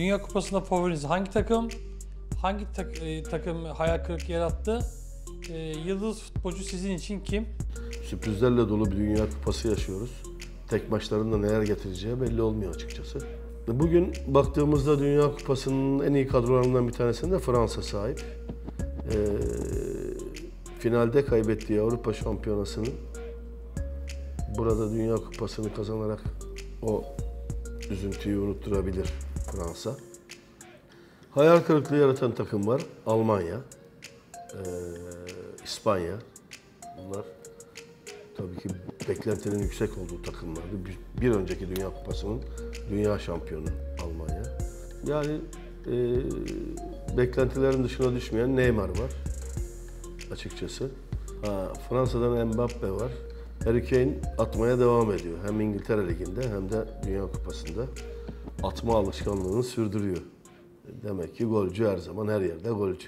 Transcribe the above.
Dünya Kupası'nda favoriniz hangi takım? Hangi tak- e, takım hayal kırıklığı yarattı? E, yıldız futbolcu sizin için kim? Sürprizlerle dolu bir Dünya Kupası yaşıyoruz. Tek maçların da neler getireceği belli olmuyor açıkçası. Bugün baktığımızda Dünya Kupası'nın en iyi kadrolarından bir tanesine de Fransa sahip. Ee, finalde kaybettiği Avrupa Şampiyonası'nı burada Dünya Kupası'nı kazanarak o üzüntüyü unutturabilir Fransa. Hayal kırıklığı yaratan takım var. Almanya, ee, İspanya. Bunlar tabii ki beklentinin yüksek olduğu takımlardı. Bir, bir önceki Dünya Kupası'nın dünya şampiyonu Almanya. Yani e, beklentilerin dışına düşmeyen Neymar var açıkçası. Ha, Fransa'dan Mbappe var. Harry Kane atmaya devam ediyor. Hem İngiltere Ligi'nde hem de Dünya Kupası'nda atma alışkanlığını sürdürüyor. Demek ki golcü her zaman her yerde golcü.